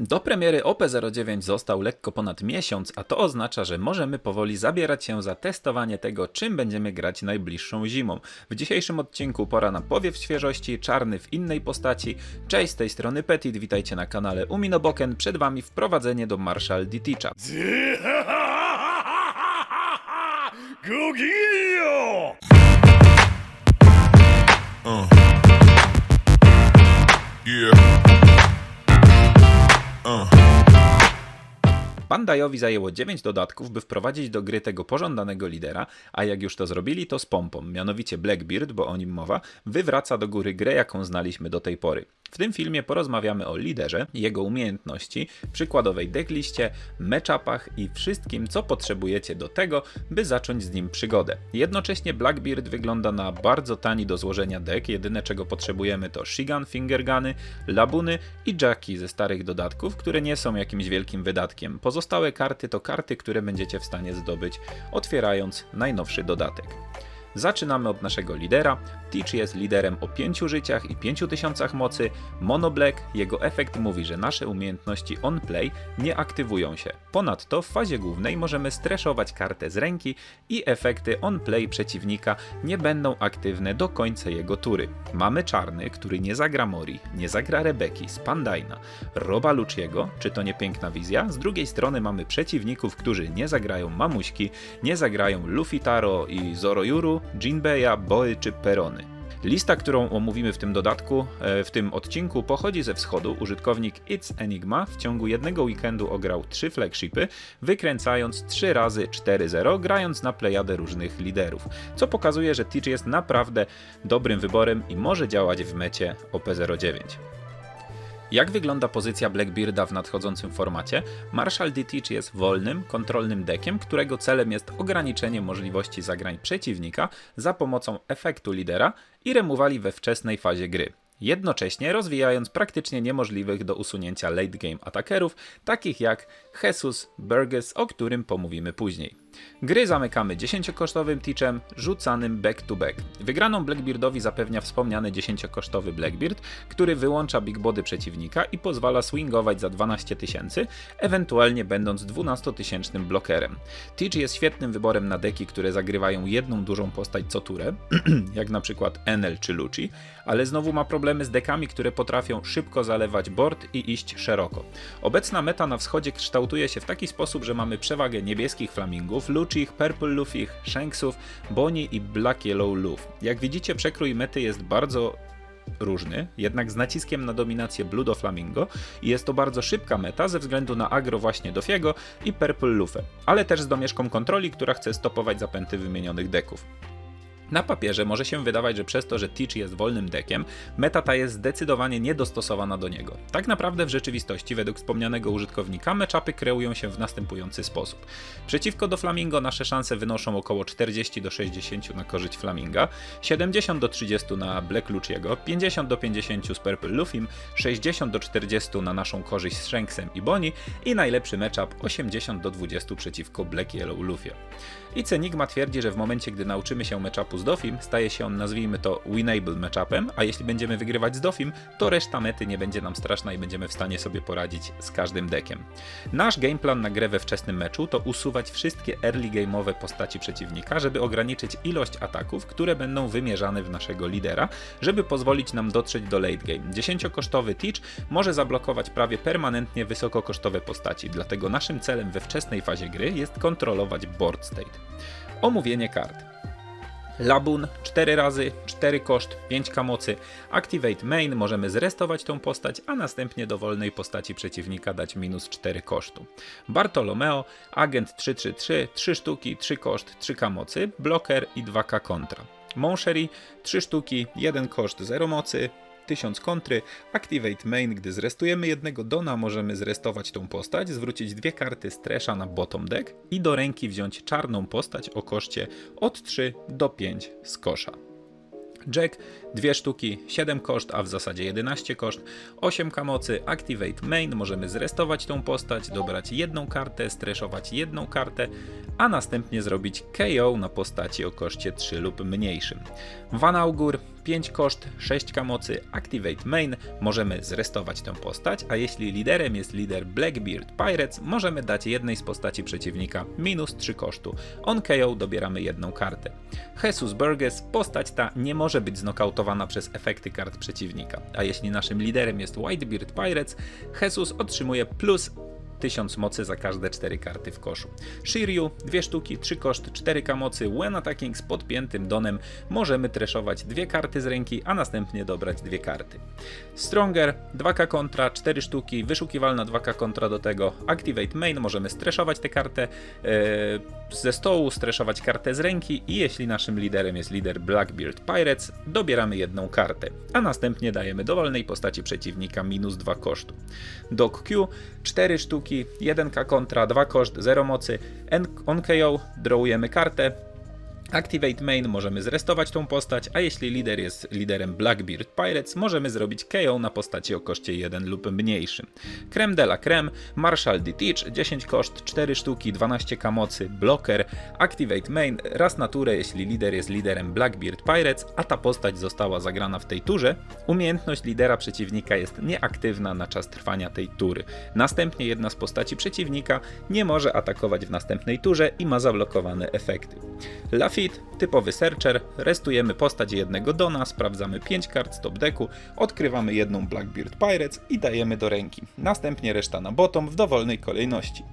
Do premiery OP09 został lekko ponad miesiąc, a to oznacza, że możemy powoli zabierać się za testowanie tego, czym będziemy grać najbliższą zimą. W dzisiejszym odcinku pora na powiew świeżości, czarny w innej postaci. Cześć, z tej strony Petit, witajcie na kanale Uminoboken. Przed wami wprowadzenie do Marshall D-Teacha. Gugio! Yeah. Uh. Bandai'owi zajęło 9 dodatków, by wprowadzić do gry tego pożądanego lidera, a jak już to zrobili, to z pompą, mianowicie Blackbeard, bo o nim mowa, wywraca do góry grę, jaką znaliśmy do tej pory. W tym filmie porozmawiamy o liderze, jego umiejętności, przykładowej deckliście, matchupach i wszystkim, co potrzebujecie do tego, by zacząć z nim przygodę. Jednocześnie Blackbeard wygląda na bardzo tani do złożenia deck, jedyne czego potrzebujemy to Shigan, Fingerguny, Labuny i Jacki ze starych dodatków, które nie są jakimś wielkim wydatkiem. Pozostałe karty to karty, które będziecie w stanie zdobyć otwierając najnowszy dodatek. Zaczynamy od naszego lidera. Teach jest liderem o 5 życiach i 5000 mocy. Mono Black, jego efekt mówi, że nasze umiejętności on play nie aktywują się. Ponadto w fazie głównej możemy streszować kartę z ręki i efekty on play przeciwnika nie będą aktywne do końca jego tury. Mamy czarny, który nie zagra Mori, nie zagra Rebeki, Spandajna, Roba Luciego, czy to nie piękna wizja? Z drugiej strony mamy przeciwników, którzy nie zagrają Mamuśki, nie zagrają Luffy Taro i Zoroyuru, Jinbeya, Boy czy Perony. Lista, którą omówimy w tym dodatku, e, w tym odcinku, pochodzi ze wschodu. Użytkownik It's Enigma w ciągu jednego weekendu ograł 3 flagshipy, wykręcając 3 razy 4-0, grając na plejadę różnych liderów, co pokazuje, że Teach jest naprawdę dobrym wyborem i może działać w mecie OP09. Jak wygląda pozycja Blackbearda w nadchodzącym formacie? Marshall D. Teach jest wolnym, kontrolnym deckiem, którego celem jest ograniczenie możliwości zagrań przeciwnika za pomocą efektu lidera i removali we wczesnej fazie gry. Jednocześnie rozwijając praktycznie niemożliwych do usunięcia late game atakerów, takich jak Jesus Burgess, o którym pomówimy później. Gry zamykamy 10-kosztowym teachem rzucanym back to back. Wygraną Blackbeardowi zapewnia wspomniany 10-kosztowy Blackbeard, który wyłącza big body przeciwnika i pozwala swingować za 12 tysięcy, ewentualnie będąc 12-tysięcznym blokerem. Teach jest świetnym wyborem na deki, które zagrywają jedną dużą postać co turę, jak na przykład Enel czy Luci, ale znowu ma problemy z dekami, które potrafią szybko zalewać board i iść szeroko. Obecna meta na wschodzie kształtuje się w taki sposób, że mamy przewagę niebieskich flamingów, Lucich, Purple Luffich, Shanksów, Bonnie i Black Yellow Luff. Jak widzicie, przekrój mety jest bardzo różny, jednak z naciskiem na dominację Blue Flamingo i jest to bardzo szybka meta ze względu na agro właśnie Dofiego i Purple Luffę, ale też z domieszką kontroli, która chce stopować zapęty wymienionych deków. Na papierze może się wydawać, że przez to, że Teach jest wolnym dekiem, meta ta jest zdecydowanie niedostosowana do niego. Tak naprawdę w rzeczywistości, według wspomnianego użytkownika, matchupy kreują się w następujący sposób. Przeciwko do Flamingo nasze szanse wynoszą około 40 do 60 na korzyść Flaminga, 70 do 30 na Black Luciego, 50 do 50 z Purple Luffim, 60 do 40 na naszą korzyść z Shanksem i Bonnie i najlepszy matchup 80 do 20 przeciwko Black Yellow Luffie. I Cenigma twierdzi, że w momencie, gdy nauczymy się matchupu z Dofim, staje się on, nazwijmy to, winnable matchupem, a jeśli będziemy wygrywać z Dofim, to reszta mety nie będzie nam straszna i będziemy w stanie sobie poradzić z każdym dekiem. Nasz gameplan na grę we wczesnym meczu to usuwać wszystkie early game'owe postaci przeciwnika, żeby ograniczyć ilość ataków, które będą wymierzane w naszego lidera, żeby pozwolić nam dotrzeć do late game. 10-kosztowy Teach może zablokować prawie permanentnie wysokokosztowe postaci, dlatego naszym celem we wczesnej fazie gry jest kontrolować board state. Omówienie kart. Labun 4 razy, 4 koszt, 5 mocy. Activate main, możemy zrestować tą postać, a następnie dowolnej postaci przeciwnika dać minus 4 kosztu. Bartolomeo, agent 333, 3 sztuki, 3 koszt, 3 mocy, bloker i 2k kontra. Monchery 3 sztuki, 1 koszt, 0 mocy, 1000 kontry, Activate Main, gdy zrestujemy jednego Dona, możemy zrestować tą postać, zwrócić dwie karty Stresha na bottom deck i do ręki wziąć czarną postać o koszcie od 3 do 5 z kosza. Jack, dwie sztuki, 7 koszt, a w zasadzie 11 koszt, 8 mocy, Activate Main, możemy zrestować tą postać, dobrać jedną kartę, streszować jedną kartę, a następnie zrobić KO na postaci o koszcie 3 lub mniejszym. Van Augur, 5 koszt, 6k mocy, Activate Main, możemy zrestować tę postać, a jeśli liderem jest lider Blackbeard Pirates, możemy dać jednej z postaci przeciwnika minus 3 kosztu. On KO dobieramy jedną kartę. Jesus Burgess, postać ta nie może być znokautowana przez efekty kart przeciwnika, a jeśli naszym liderem jest Whitebeard Pirates, Jesus otrzymuje plus 1000 mocy za każde 4 karty w koszu. Shiryu, 2 sztuki, 3 koszt, 4k mocy. When attacking z podpiętym donem możemy treszować dwie karty z ręki, a następnie dobrać dwie karty. Stronger, 2k kontra, 4 sztuki, wyszukiwalna 2k kontra do tego. Activate main, możemy streszować tę kartę e, ze stołu, streszować kartę z ręki i jeśli naszym liderem jest lider Blackbeard Pirates, dobieramy jedną kartę, a następnie dajemy dowolnej postaci przeciwnika minus 2 kosztu. Dog Q, 4 sztuki, 1k kontra, 2 koszt, 0 mocy, on KO, drawujemy kartę, Activate Main możemy zrestować tą postać, a jeśli lider jest liderem Blackbeard Pirates, możemy zrobić KO na postaci o koszcie 1 lub mniejszym. Creme de la Creme, Marshall D. Teach, 10 koszt, 4 sztuki, 12k mocy, bloker, Activate Main, raz na turę, jeśli lider jest liderem Blackbeard Pirates, a ta postać została zagrana w tej turze, umiejętność lidera przeciwnika jest nieaktywna na czas trwania tej tury. Następnie jedna z postaci przeciwnika nie może atakować w następnej turze i ma zablokowane efekty. Lafitte, typowy searcher, restujemy postać jednego dona, sprawdzamy 5 kart z top odkrywamy jedną Blackbeard Pirates i dajemy do ręki. Następnie reszta na bottom w dowolnej kolejności.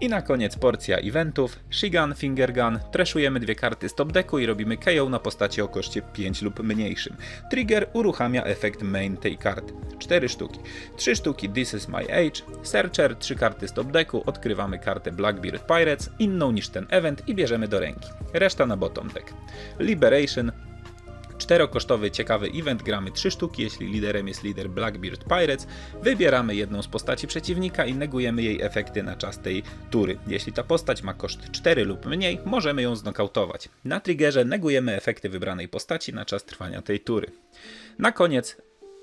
I na koniec porcja eventów, Shigun, Fingergun, treszujemy dwie karty z top i robimy KO na postaci o koszcie 5 lub mniejszym. Trigger uruchamia efekt main tej karty. 4 sztuki. 3 sztuki This is my age, Searcher, 3 karty z top odkrywamy kartę Blackbeard Pirates, inną niż ten event i bierzemy do ręki. Reszta na bottom deck. Liberation, Czterokosztowy ciekawy event, gramy 3 sztuki, jeśli liderem jest lider Blackbeard Pirates, wybieramy jedną z postaci przeciwnika i negujemy jej efekty na czas tej tury. Jeśli ta postać ma koszt 4 lub mniej, możemy ją znokautować. Na triggerze negujemy efekty wybranej postaci na czas trwania tej tury. Na koniec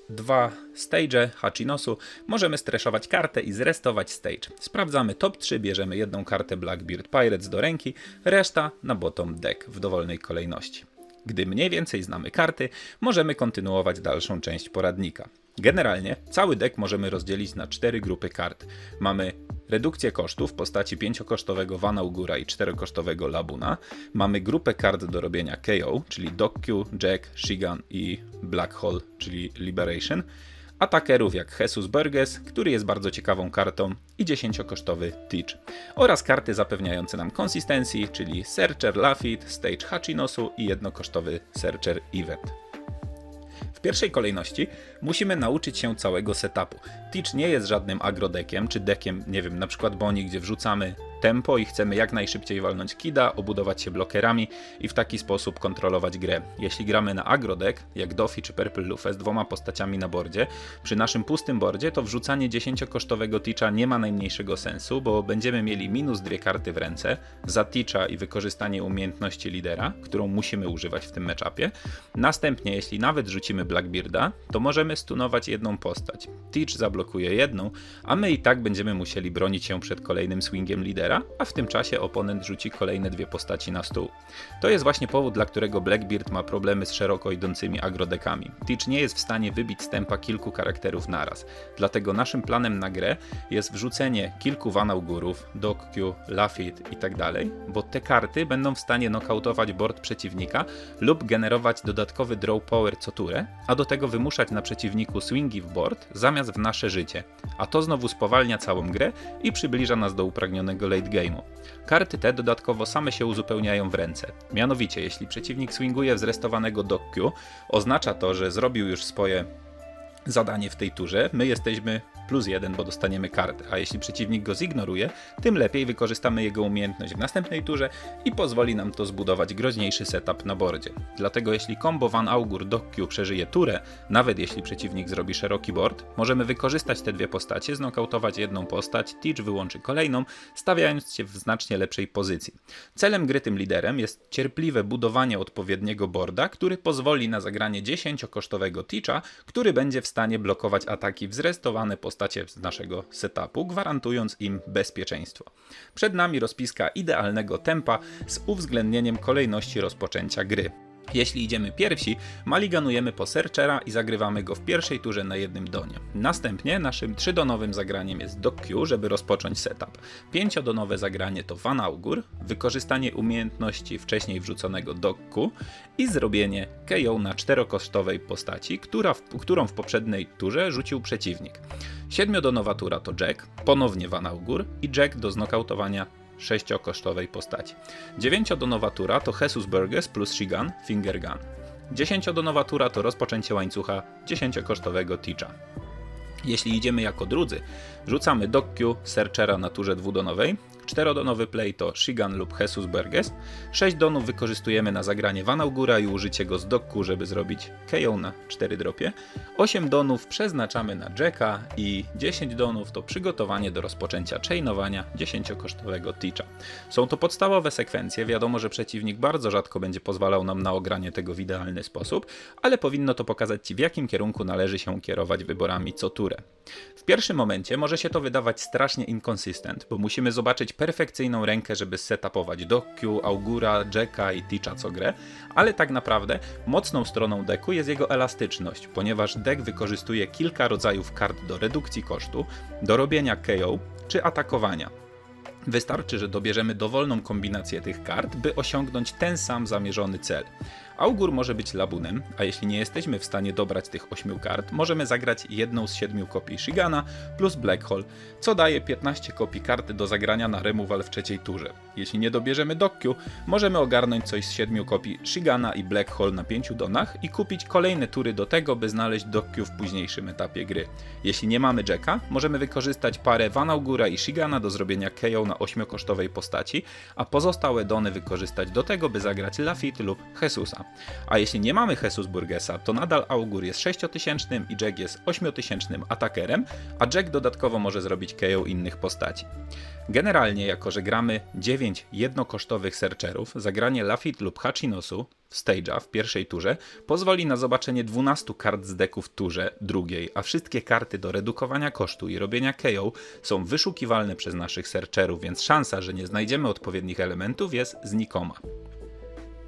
dwa stage Hachinosu, możemy streszować kartę i zrestować stage. Sprawdzamy top 3, bierzemy jedną kartę Blackbeard Pirates do ręki, reszta na bottom deck w dowolnej kolejności. Gdy mniej więcej znamy karty, możemy kontynuować dalszą część poradnika. Generalnie cały deck możemy rozdzielić na cztery grupy kart. Mamy redukcję kosztów w postaci 5-kosztowego Vanaugura i 4-kosztowego Labuna. Mamy grupę kart do robienia KO, czyli Dokkyu, Jack, Shigan i Black Hole, czyli Liberation. Atakerów jak Jesus Burgess, który jest bardzo ciekawą kartą, i 10-kosztowy Teach. Oraz karty zapewniające nam konsystencji, czyli Searcher Lafitte, Stage Hachinosu i jednokosztowy Searcher Event. W pierwszej kolejności musimy nauczyć się całego setupu. Teach nie jest żadnym agrodekiem, czy dekiem, nie wiem, na przykład Boni, gdzie wrzucamy tempo i chcemy jak najszybciej walnąć kida, obudować się blokerami i w taki sposób kontrolować grę. Jeśli gramy na agrodek, jak Doffy czy Purple Luffy z dwoma postaciami na bordzie, przy naszym pustym bordzie to wrzucanie 10-kosztowego Teacha nie ma najmniejszego sensu, bo będziemy mieli minus dwie karty w ręce za Teacha i wykorzystanie umiejętności lidera, którą musimy używać w tym meczapie. Następnie, jeśli nawet rzucimy Blackbearda, to możemy stunować jedną postać. Teach zablokuje jedną, a my i tak będziemy musieli bronić się przed kolejnym swingiem lidera, a w tym czasie oponent rzuci kolejne dwie postaci na stół. To jest właśnie powód, dla którego Blackbeard ma problemy z szeroko idącymi agrodekami. Teach nie jest w stanie wybić z tempa kilku charakterów naraz. Dlatego naszym planem na grę jest wrzucenie kilku Vanaugurów, Dokkyu, Lafitte itd., tak bo te karty będą w stanie nokautować board przeciwnika lub generować dodatkowy draw power co turę, a do tego wymuszać na przeciwniku swingi w board zamiast w nasze życie. A to znowu spowalnia całą grę i przybliża nas do upragnionego late game'u. Karty te dodatkowo same się uzupełniają w ręce. Mianowicie, jeśli przeciwnik swinguje w zrestowanego Dokkyu, oznacza to, że zrobił już swoje zadanie w tej turze, my jesteśmy plus jeden, bo dostaniemy kartę, a jeśli przeciwnik go zignoruje, tym lepiej wykorzystamy jego umiejętność w następnej turze i pozwoli nam to zbudować groźniejszy setup na bordzie. Dlatego jeśli combo Van Augur Dokkyu przeżyje turę, nawet jeśli przeciwnik zrobi szeroki board, możemy wykorzystać te dwie postacie, znokautować jedną postać, Teach wyłączy kolejną, stawiając się w znacznie lepszej pozycji. Celem gry tym liderem jest cierpliwe budowanie odpowiedniego boarda, który pozwoli na zagranie 10-kosztowego Teacha, który będzie w stanie blokować ataki w zrestowane postacie z naszego setupu, gwarantując im bezpieczeństwo. Przed nami rozpiska idealnego tempa z uwzględnieniem kolejności rozpoczęcia gry. Jeśli idziemy pierwsi, maliganujemy po Searchera i zagrywamy go w pierwszej turze na jednym donie. Następnie naszym trzydonowym zagraniem jest Dock Q, żeby rozpocząć setup. Pięciodonowe zagranie to Van Augur, wykorzystanie umiejętności wcześniej wrzuconego Dock Q i zrobienie KO na czterokosztowej postaci, która w, którą w poprzedniej turze rzucił przeciwnik. Siedmiodonowa tura to Jack, ponownie Van Augur i Jack do znokautowania sześciokosztowej postaci. Dziewięciodonowa tura to Jesus Burgess plus Shigan, Finger Gun. Dziesięciodonowa tura to rozpoczęcie łańcucha dziesięciokosztowego Teacha. Jeśli idziemy jako drudzy, rzucamy Dock Q Searchera na turze dwudonowej, czterodonowy play to Shigan lub Jesus Burgess, 6 donów wykorzystujemy na zagranie Vanaugura i użycie go z Dock Q, żeby zrobić KO na 4 dropie, 8 donów przeznaczamy na Jacka i 10 donów to przygotowanie do rozpoczęcia chainowania 10-kosztowego Teacha. Są to podstawowe sekwencje, wiadomo, że przeciwnik bardzo rzadko będzie pozwalał nam na ogranie tego w idealny sposób, ale powinno to pokazać Ci w jakim kierunku należy się kierować wyborami co turę. W pierwszym momencie może się to wydawać strasznie inconsistent, bo musimy zobaczyć perfekcyjną rękę, żeby setupować Dokyu, Augura, Jacka i Teacha co grę, ale tak naprawdę mocną stroną deku jest jego elastyczność, ponieważ deck wykorzystuje kilka rodzajów kart do redukcji kosztu, do robienia KO czy atakowania. Wystarczy, że dobierzemy dowolną kombinację tych kart, by osiągnąć ten sam zamierzony cel. Augur może być labunem, a jeśli nie jesteśmy w stanie dobrać tych 8 kart, możemy zagrać jedną z 7 kopii Shigana plus Black Hole, co daje 15 kopii karty do zagrania na removal w trzeciej turze. Jeśli nie dobierzemy Dokkyu, możemy ogarnąć coś z 7 kopii Shigana i Black Hole na 5 donach i kupić kolejne tury do tego, by znaleźć Dokkyu w późniejszym etapie gry. Jeśli nie mamy Jacka, możemy wykorzystać parę Vanaugura i Shigana do zrobienia KO na 8-kosztowej postaci, a pozostałe dony wykorzystać do tego, by zagrać Lafitte lub Jesusa. A jeśli nie mamy Jesus Burgessa, to nadal Augur jest 6000 i Jack jest 8000 atakerem, a Jack dodatkowo może zrobić KO innych postaci. Generalnie, jako że gramy 9 jednokosztowych searcherów, zagranie Lafitte lub Hachinosu w stage'a w pierwszej turze pozwoli na zobaczenie 12 kart z deku w turze drugiej, a wszystkie karty do redukowania kosztu i robienia KO są wyszukiwalne przez naszych searcherów, więc szansa, że nie znajdziemy odpowiednich elementów jest znikoma.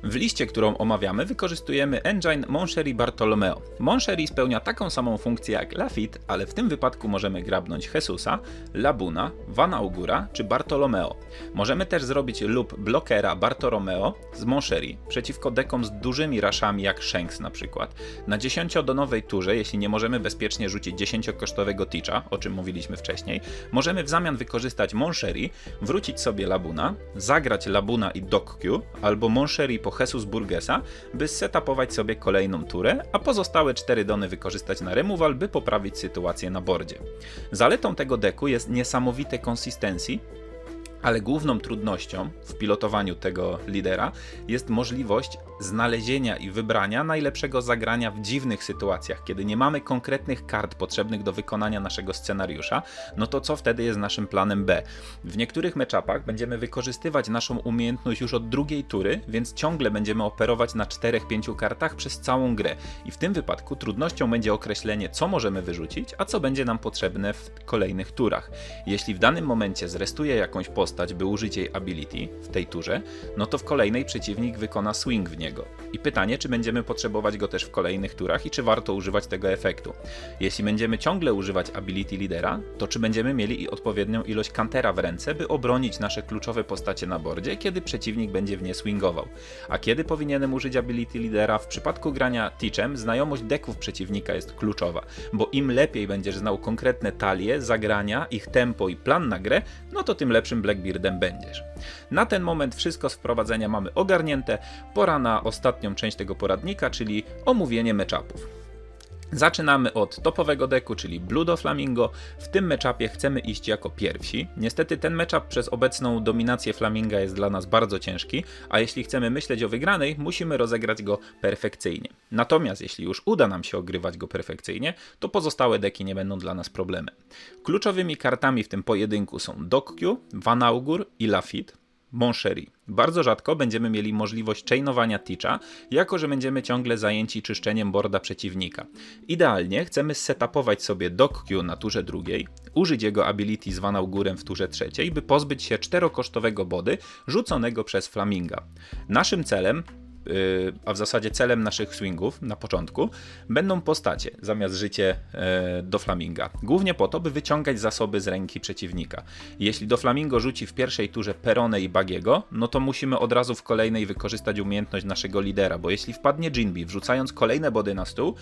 W liście, którą omawiamy, wykorzystujemy engine Monchery Bartolomeo. Monchery spełnia taką samą funkcję jak Lafitte, ale w tym wypadku możemy grabnąć Jesusa, Labuna, Van Augura czy Bartolomeo. Możemy też zrobić lub blokera Bartolomeo z Monchery przeciwko dekom z dużymi raszami jak Shanks na przykład. Na 10-donowej turze, jeśli nie możemy bezpiecznie rzucić 10-kosztowego Teacha, o czym mówiliśmy wcześniej, możemy w zamian wykorzystać Monchery, wrócić sobie Labuna, zagrać Labuna i Dock Q, albo Monchery po Jesus Burgessa, by setupować sobie kolejną turę, a pozostałe 4 dony wykorzystać na removal, by poprawić sytuację na bordzie. Zaletą tego deku jest niesamowite konsystencji, ale główną trudnością w pilotowaniu tego lidera jest możliwość znalezienia i wybrania najlepszego zagrania w dziwnych sytuacjach, kiedy nie mamy konkretnych kart potrzebnych do wykonania naszego scenariusza, no to co wtedy jest naszym planem B? W niektórych meczapach będziemy wykorzystywać naszą umiejętność już od drugiej tury, więc ciągle będziemy operować na 4-5 kartach przez całą grę. I w tym wypadku trudnością będzie określenie, co możemy wyrzucić, a co będzie nam potrzebne w kolejnych turach. Jeśli w danym momencie zrestuję jakąś postać, by użyć jej ability w tej turze, no to w kolejnej przeciwnik wykona swing w niego. I pytanie, czy będziemy potrzebować go też w kolejnych turach i czy warto używać tego efektu. Jeśli będziemy ciągle używać ability lidera, to czy będziemy mieli i odpowiednią ilość kantera w ręce, by obronić nasze kluczowe postacie na bordzie, kiedy przeciwnik będzie w nie swingował. A kiedy powinienem użyć ability lidera? W przypadku grania Teachem znajomość deków przeciwnika jest kluczowa, bo im lepiej będziesz znał konkretne talie, zagrania, ich tempo i plan na grę, no to tym lepszym Blackbeardem będziesz. Na ten moment wszystko z wprowadzenia mamy ogarnięte. Pora na ostatnią część tego poradnika, czyli omówienie meczapów. Zaczynamy od topowego deku, czyli Blue do Flamingo. W tym meczapie chcemy iść jako pierwsi. Niestety ten meczap przez obecną dominację Flaminga jest dla nas bardzo ciężki, a jeśli chcemy myśleć o wygranej, musimy rozegrać go perfekcyjnie. Natomiast jeśli już uda nam się ogrywać go perfekcyjnie, to pozostałe deki nie będą dla nas problemem. Kluczowymi kartami w tym pojedynku są Dokkyu, Vanaugur i Lafitte. Monchery. Bardzo rzadko będziemy mieli możliwość chainowania Teacha, jako że będziemy ciągle zajęci czyszczeniem borda przeciwnika. Idealnie chcemy setupować sobie Dock Q na turze drugiej, użyć jego ability z Vanaugurem w turze trzeciej, by pozbyć się czterokosztowego body rzuconego przez Flaminga. Naszym celem a w zasadzie celem naszych swingów na początku, będą postacie zamiast życie yy, do Flaminga. Głównie po to, by wyciągać zasoby z ręki przeciwnika. Jeśli do Flamingo rzuci w pierwszej turze Perone i Bagiego, no to musimy od razu w kolejnej wykorzystać umiejętność naszego lidera, bo jeśli wpadnie Jinbi wrzucając kolejne body na stół,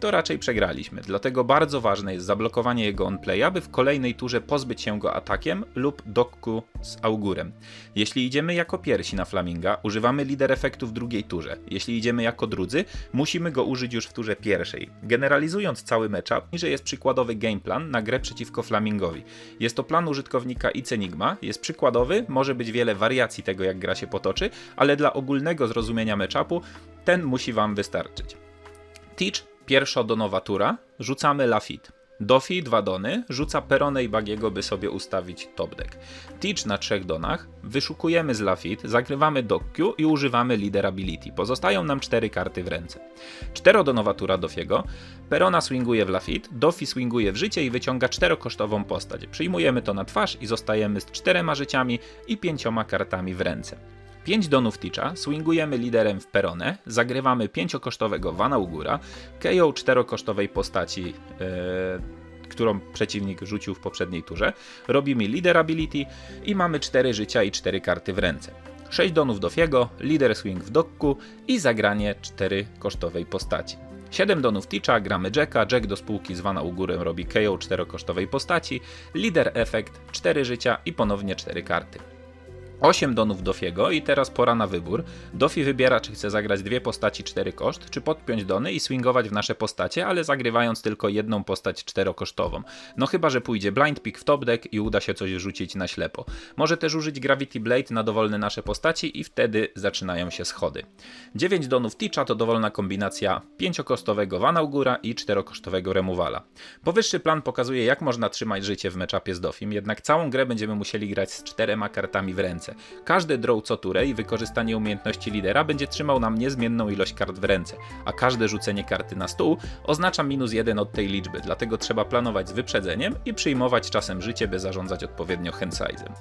to raczej przegraliśmy. Dlatego bardzo ważne jest zablokowanie jego onplaya, by w kolejnej turze pozbyć się go atakiem lub dokku z augurem. Jeśli idziemy jako pierwsi na Flaminga, używamy lider efektu w drugiej turze. Jeśli idziemy jako drudzy, musimy go użyć już w turze pierwszej. Generalizując cały matchup, niżej jest przykładowy gameplan na grę przeciwko Flamingowi. Jest to plan użytkownika Icenigma, jest przykładowy, może być wiele wariacji tego jak gra się potoczy, ale dla ogólnego zrozumienia matchupu ten musi wam wystarczyć. Teach, pierwsza donowa tura, rzucamy Lafit. Dofi, dwa dony, rzuca Perone i Bagiego, by sobie ustawić top deck. Teach na trzech donach, wyszukujemy z Lafit, zagrywamy Dokku i używamy Leader Ability. Pozostają nam cztery karty w ręce. Czterodonowa tura Dofiego, Perona swinguje w Lafit, Dofi swinguje w życie i wyciąga czterokosztową postać. Przyjmujemy to na twarz i zostajemy z czterema życiami i pięcioma kartami w ręce. 5 donów Ticza, swingujemy liderem w Peronę, zagrywamy 5-kosztowego Vanaugura, KO 4-kosztowej postaci, e, którą przeciwnik rzucił w poprzedniej turze, robimy Leader Ability i mamy 4 życia i 4 karty w ręce. 6 donów Dofiego, Leader Swing w dokku i zagranie 4 kosztowej postaci. 7 donów Ticza, gramy Jacka, Jack do spółki z Vanaugurem robi KO 4-kosztowej postaci, Leader Effect, 4 życia i ponownie 4 karty. 8 donów Dofiego i teraz pora na wybór. Dofi wybiera, czy chce zagrać dwie postaci 4 koszt, czy podpiąć dony i swingować w nasze postacie, ale zagrywając tylko jedną postać czterokosztową. No chyba, że pójdzie blind pick w top deck i uda się coś rzucić na ślepo. Może też użyć Gravity Blade na dowolne nasze postaci i wtedy zaczynają się schody. 9 donów Ticza to dowolna kombinacja 5-kosztowego Vanaugura i 4-kosztowego Removala. Powyższy plan pokazuje, jak można trzymać życie w meczapie z Dofim, jednak całą grę będziemy musieli grać z czterema kartami w ręce. Każdy draw co turę i wykorzystanie umiejętności lidera będzie trzymał nam niezmienną ilość kart w ręce, a każde rzucenie karty na stół oznacza minus jeden od tej liczby, dlatego trzeba planować z wyprzedzeniem i przyjmować czasem życie, by zarządzać odpowiednio handsize'em.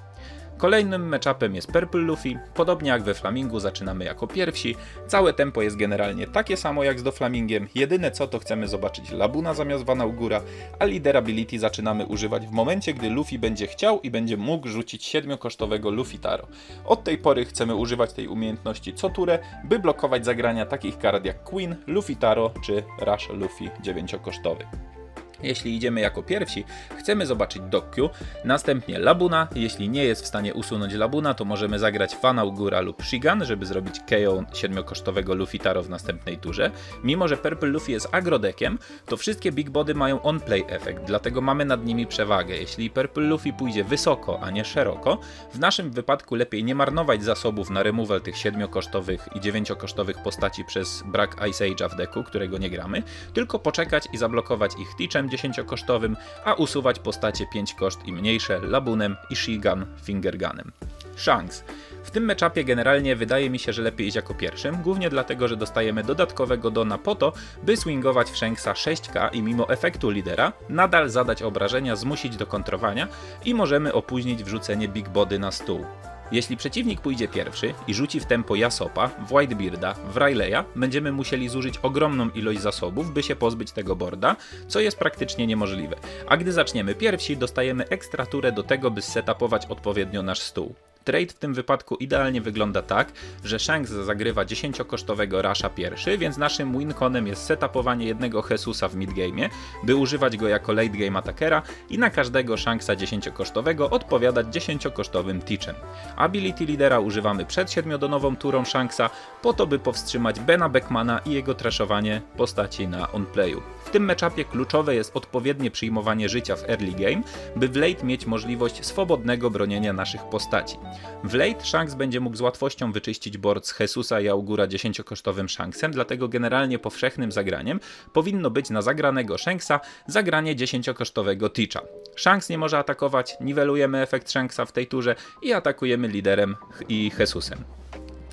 Kolejnym matchupem jest Purple Luffy. Podobnie jak we Flamingu zaczynamy jako pierwsi. Całe tempo jest generalnie takie samo jak z Doflamingiem. Jedyne co to chcemy zobaczyć Labuna zamiast Vanaugura, a Leader Ability zaczynamy używać w momencie, gdy Luffy będzie chciał i będzie mógł rzucić 7-kosztowego Luffy Taro. Od tej pory chcemy używać tej umiejętności co turę, by blokować zagrania takich kart jak Queen, Luffy Taro czy Rush Luffy 9-kosztowy. Jeśli idziemy jako pierwsi, chcemy zobaczyć Dokku, następnie Labuna. Jeśli nie jest w stanie usunąć Labuna, to możemy zagrać Fanaugura lub Shigan, żeby zrobić KO 7-kosztowego Luffy Taro w następnej turze. Mimo, że Purple Luffy jest agrodekiem, to wszystkie Big Body mają on-play efekt, dlatego mamy nad nimi przewagę. Jeśli Purple Luffy pójdzie wysoko, a nie szeroko, w naszym wypadku lepiej nie marnować zasobów na removal tych 7-kosztowych i 9-kosztowych postaci przez brak Ice Age'a w deku, którego nie gramy, tylko poczekać i zablokować ich Teachem 10-kosztowym, a usuwać postacie 5 koszt i mniejsze Labunem i Shigan Fingergunem. Shanks. W tym meczapie generalnie wydaje mi się, że lepiej iść jako pierwszym, głównie dlatego, że dostajemy dodatkowego dona po to, by swingować w Shanksa 6k i mimo efektu lidera nadal zadać obrażenia, zmusić do kontrowania i możemy opóźnić wrzucenie Big Body na stół. Jeśli przeciwnik pójdzie pierwszy i rzuci w tempo Jasopa, Whitebearda, w Rileya, będziemy musieli zużyć ogromną ilość zasobów, by się pozbyć tego boarda, co jest praktycznie niemożliwe. A gdy zaczniemy pierwsi, dostajemy ekstra turę do tego, by setupować odpowiednio nasz stół. Trade w tym wypadku idealnie wygląda tak, że Shanks zagrywa 10-kosztowego Rasha pierwszy, więc naszym winconem jest setupowanie jednego Jesusa w midgame'ie, by używać go jako late game atakera i na każdego Shanksa 10-kosztowego odpowiadać 10-kosztowym Teachem. Ability Leadera używamy przed 7-donową turą Shanksa, po to by powstrzymać Bena Beckmana i jego trashowanie postaci na onplayu. W tym meczapie kluczowe jest odpowiednie przyjmowanie życia w early game, by w late mieć możliwość swobodnego bronienia naszych postaci. W late Shanks będzie mógł z łatwością wyczyścić board z Jesusa i Augura 10-kosztowym Shanksem, dlatego generalnie powszechnym zagraniem powinno być na zagranego Shanksa zagranie 10-kosztowego Teacha. Shanks nie może atakować, niwelujemy efekt Shanksa w tej turze i atakujemy liderem i Jesusem.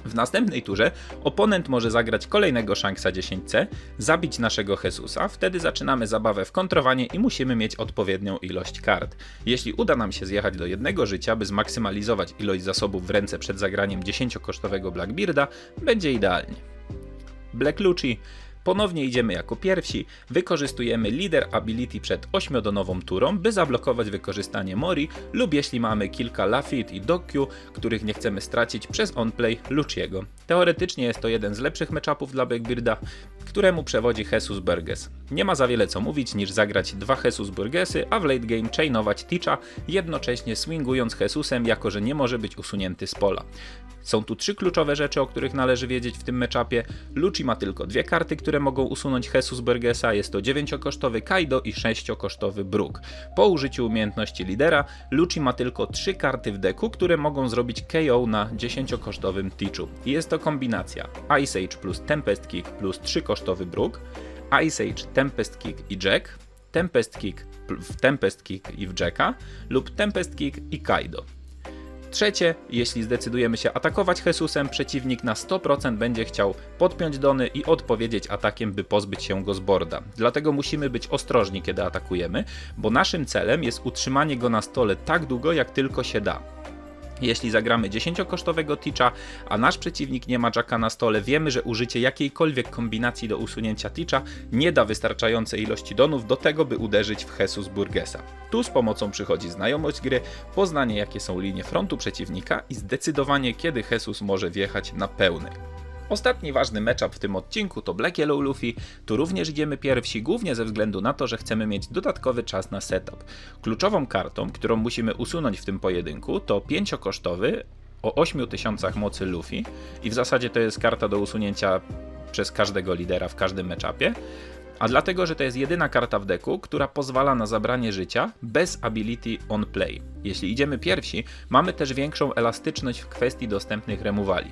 W następnej turze oponent może zagrać kolejnego Shanksa 10C, zabić naszego Jesusa, wtedy zaczynamy zabawę w kontrowanie i musimy mieć odpowiednią ilość kart. Jeśli uda nam się zjechać do jednego życia, by zmaksymalizować ilość zasobów w ręce przed zagraniem 10-kosztowego Blackbearda, będzie idealnie. Black Lucci. Ponownie idziemy jako pierwsi, wykorzystujemy Leader Ability przed 8-donową turą, by zablokować wykorzystanie Mori lub jeśli mamy kilka Lafitte i Dokyu, których nie chcemy stracić przez onplay Luciego. Teoretycznie jest to jeden z lepszych matchupów dla Blackbearda, któremu przewodzi Jesus Burgess. Nie ma za wiele co mówić niż zagrać dwa Jesus Burgessy, a w late game chainować Ticha, jednocześnie swingując Jesusem, jako że nie może być usunięty z pola. Są tu trzy kluczowe rzeczy, o których należy wiedzieć w tym meczapie. Lucci ma tylko dwie karty, które mogą usunąć Jesus Burgessa. Jest to 9-kosztowy Kaido i 6-kosztowy Brook. Po użyciu umiejętności lidera, Lucci ma tylko trzy karty w deku, które mogą zrobić KO na 10-kosztowym Tichu. Jest to kombinacja Ice Age plus Tempest Kick plus 3-kosztowy Brook, Ice Age, Tempest Kick i Jack, Tempest Kick w Tempest Kick i w Jacka lub Tempest Kick i Kaido. Trzecie, jeśli zdecydujemy się atakować Jesusem, przeciwnik na 100% będzie chciał podpiąć Dony i odpowiedzieć atakiem, by pozbyć się go z borda. Dlatego musimy być ostrożni, kiedy atakujemy, bo naszym celem jest utrzymanie go na stole tak długo, jak tylko się da. Jeśli zagramy 10-kosztowego Ticha, a nasz przeciwnik nie ma Jacka na stole, wiemy, że użycie jakiejkolwiek kombinacji do usunięcia Ticha nie da wystarczającej ilości donów do tego, by uderzyć w Jesus Burgessa. Tu z pomocą przychodzi znajomość gry, poznanie jakie są linie frontu przeciwnika i zdecydowanie kiedy Jesus może wjechać na pełnej. Ostatni ważny matchup w tym odcinku to Black Yellow Luffy. Tu również idziemy pierwsi, głównie ze względu na to, że chcemy mieć dodatkowy czas na setup. Kluczową kartą, którą musimy usunąć w tym pojedynku, to 5-kosztowy o 8000 mocy Luffy i w zasadzie to jest karta do usunięcia przez każdego lidera w każdym matchupie. A dlatego, że to jest jedyna karta w deku, która pozwala na zabranie życia bez ability on play. Jeśli idziemy pierwsi, mamy też większą elastyczność w kwestii dostępnych removali.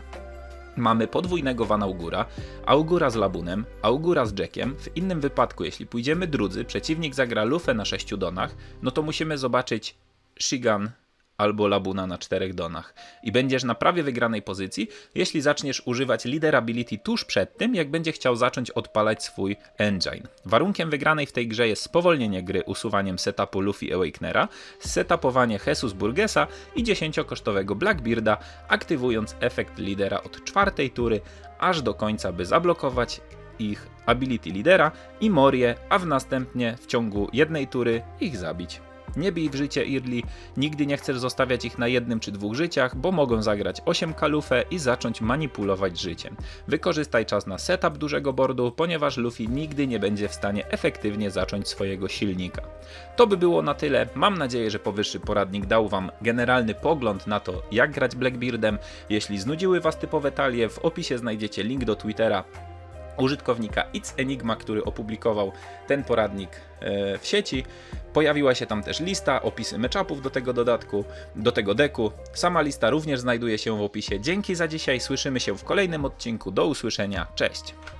Mamy podwójnego Van Augura, Augura z Labunem, Augura z Jackiem. W innym wypadku, jeśli pójdziemy drudzy, przeciwnik zagra Lufę na 6 donach, no to musimy zobaczyć Shigan albo Labuna na 4 donach. I będziesz na prawie wygranej pozycji, jeśli zaczniesz używać Leader Ability tuż przed tym, jak będzie chciał zacząć odpalać swój engine. Warunkiem wygranej w tej grze jest spowolnienie gry usuwaniem setupu Luffy Awakenera, setupowanie Jesus Burgessa i 10-kosztowego Blackbearda, aktywując efekt lidera od czwartej tury, aż do końca, by zablokować ich ability lidera i Morię, a w następnie w ciągu jednej tury ich zabić. Nie bij w życie Irli, nigdy nie chcesz zostawiać ich na jednym czy dwóch życiach, bo mogą zagrać 8 kalufę i zacząć manipulować życiem. Wykorzystaj czas na setup dużego boardu, ponieważ Luffy nigdy nie będzie w stanie efektywnie zacząć swojego silnika. To by było na tyle. Mam nadzieję, że powyższy poradnik dał Wam generalny pogląd na to, jak grać Blackbeardem. Jeśli znudziły Was typowe talie, w opisie znajdziecie link do Twittera użytkownika It's Enigma, który opublikował ten poradnik e, w sieci. Pojawiła się tam też lista, opisy matchupów do tego dodatku, do tego deku. Sama lista również znajduje się w opisie. Dzięki za dzisiaj, słyszymy się w kolejnym odcinku. Do usłyszenia, cześć!